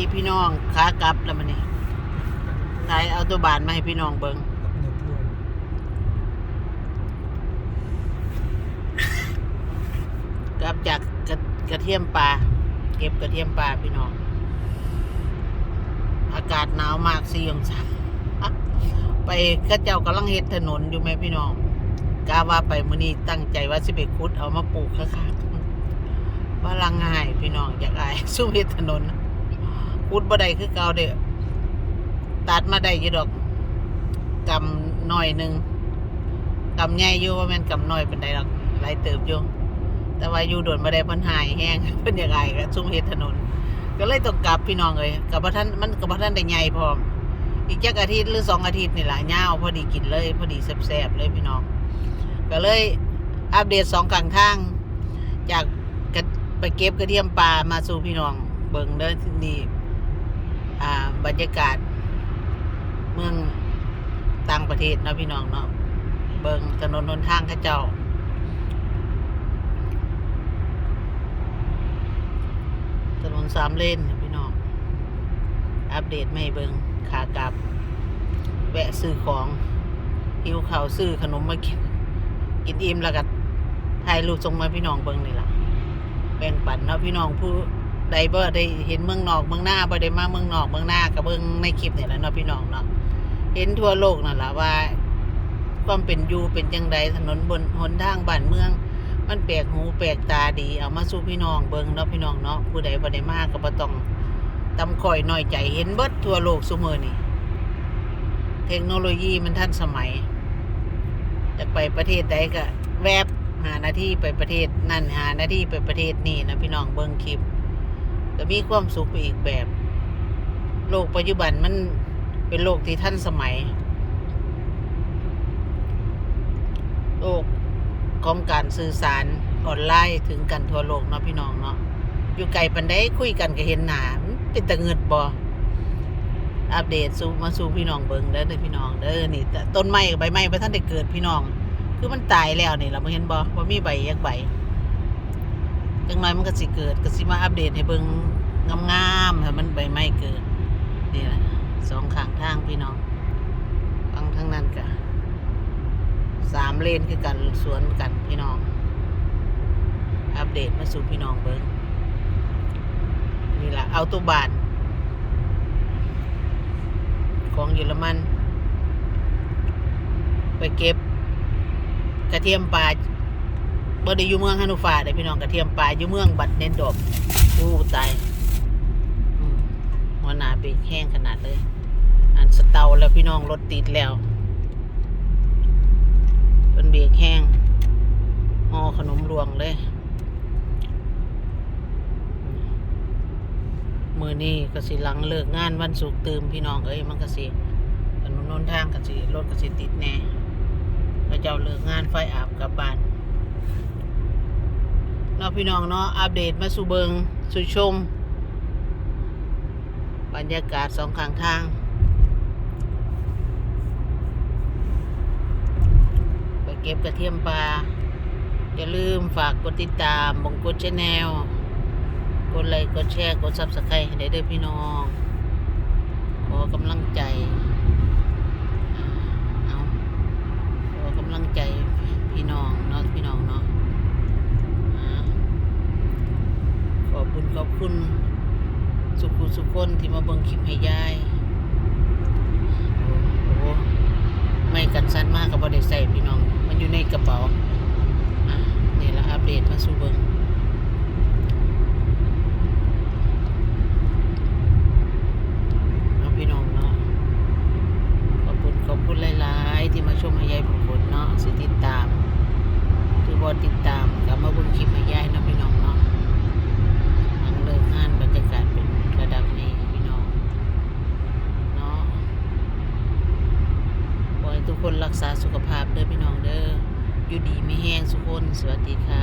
ดีพี่น้องขากลับแล้วมันนี่ถ่ายเอาตัวบานมาให้พี่น้องเบิงกับเนื้อพ่วงกลับจากกระกระเทียมปลาเก็บกระเทียมปลาพี่น้อง อากาศหนาวมากสี่องศาไปข้าเจ้ากำลังเฮ็ดถนนอยู่ไหมพี่น้องกาว่าไปมื้อนี้ตั้งใจว่าสิไปขุดเอามาปลูกค่ะค่ะว่าลังง่ายพี่น้องอยากอายสู้เฮ็ดถนน ขุดบ่ได้คือเก่าเด้อตัดมาได้อยู่ดอกกำหน่อยหนึ่งกำใหญ่อยู่ว่าแม่นกำหน้อยเป็นไดดอกหลายเติบอยู่แต่ว่าอยู่โดนมาได้เพิ่นหายแห้งเพิ่นอยากอายก็ซุ่มเฮ็ดถนน ก็เลยต้องกลับพี่น้องเลยกับพระท่านมันกับพระท่านได้ใหญ่พร้อมอีกจักอาทิตย์หรือสองอาทิตย์นี่แหละยาวพอดีกินเลย พอดีแซ่บๆเลยพี่น้อง ก็เลยอัปเดตสองกลางทาง จากไปเก็บกระเทียมปลามาสู่พี่น้อง เบิ่งเด้อที่นี่ บรรยากาศ เมืองต่างประเทศเนาะพี่น้องเนาะเบิงถนนหนทางข้าเจ้า ถนนสามเลนพี่น้อง อัปเดตไม่เบิงขากลับ แวะซื้อของหิวข้าวซื้อขนมมากิน กินอิ่มแล้วก็ถ่ายรูปส่งมาพี่น้องเบิงนี่ล่ะ แบ่งปันเนาะพี่น้องผู้ ใดบ่ได้เห็นเมืองนอกเมืองหน้าบ่ได้มาเมืองนอกเมืองหน้าก็เบิ่งในคลิปนี่แหละเนาะพี่น้องเนาะเห็นทั่วโลกนั่นแหละว่า ความเป็นอยู่เป็นจังไดถนนบนหนทางบ้านเมือง มันแปลกหูแปลกตาดีเอามาสู่พี่น้องเบิ่งเนาะพี่น้องเนาะผู้ใดบ่ได้มาก็บ่ต้องตำข่อยน้อยใจเห็นเบิดทั่วโลกซุมื้อนี้เทคโนโลยีมันทันสมัยจะไปประเทศใดก็แวบหาหน้าที่ไปประเทศนั่นหาหน้าที่ไปประเทศนี่นะพี่น้องเบิ่งคลิป ก็มีความสุขไปอีกแบบ โลกปัจจุบันมันเป็นโลกที่ทันสมัย โลกของการสื่อสารออนไลน์ถึงกันทั่วโลกเนาะพี่น้องเนาะอยู่ไกลปันได้คุยกันก็เห็นหนามันเป็นตะเงิดบ่อัปเดตสู่มาสู่พี่น้องเบิงเด้อเด้อพี่น้องเด้อนี่ต่ต้นไม้กับใบไม้บ่ทันได้เกิดพี่น้อง คือมันตายแล้วนี่เราบ่เห็นบ่บ่มีใบยักใบ จังน้อยมันก็สิเกิดก็สิมาอัปเดตให้เบิ่งงามๆให้มันใบไม้เกิดนี่แหละสองข้างทางพี่น้องฟังทางนั้นก็สามเลนคือกันสวนกันพี่น้อง อัปเดตมาสู่พี่น้องเบิ้งนี่แหละเอาตัวบาน ของเยอรมัน ไปเก็บกระเทียมปลา บ่ได้อยู่เมืองฮานูฟาเด้พี่น้องกระเทียมปลาอยู่เมืองบัดเนนดอบอู้ตายอืมหัวหนาเบรกแห้งขนาดเลย อันสเตาแล้วพี่น้องรถติดแล้วเป็นเบรกแห้งห่อขนมรวงเลย มือนี้ก็สิหลังเลิกงานวันศุกร์ตื่มพี่น้องเอ้ยมันก็สิถนนนนทางก็สิรถก็สิติดแน่พระเจ้าเลิกงานไฟอาบกลับบ้าน เนาะพี่น้องเนาะอัปเดตมาสู่เบิงสู่ชม บรรยากาศสองข้างทางไปเก็บกระเทียมปลาอย่าลืมฝากกดติดตามบงกดชแนลกดไลค์กดแชร์ กดซับสไครต์ให้ได้ด้อพี่น้อง ขอกำลังใจอ่าเอาขอกำลังใจพี่น้องเนาะพี่น้องเนาะอ่า ขอบคุณขอบคุณสุขุสุคนที่มาเบิ่งคลิปให้ยายโอ้โหไม่กันสั้นมากกับบอได้ใส่พี่น้อง มันอยู่ในกระเป๋า อะนี่ละอัปเดตมาสู่เบิงเอาพี่น้องเนาะ ขอบคุณขอบคุณหลายๆ ที่มาชมให้ยายบุญผลเนาะสิติดตาม คือบอติดตามกับมาเบุญคลิปให้ยายเนาะพี่น้องเนาะหลังเลิกงานบรรยากาศเป็นระดับนี้พี่น้อง เนาะ ขอให้ทุก คนรักษาสุขภาพเด้อพี่น้องเด้ออยู่ดีไม่แห้งสุกคนสวัสดีค่ะ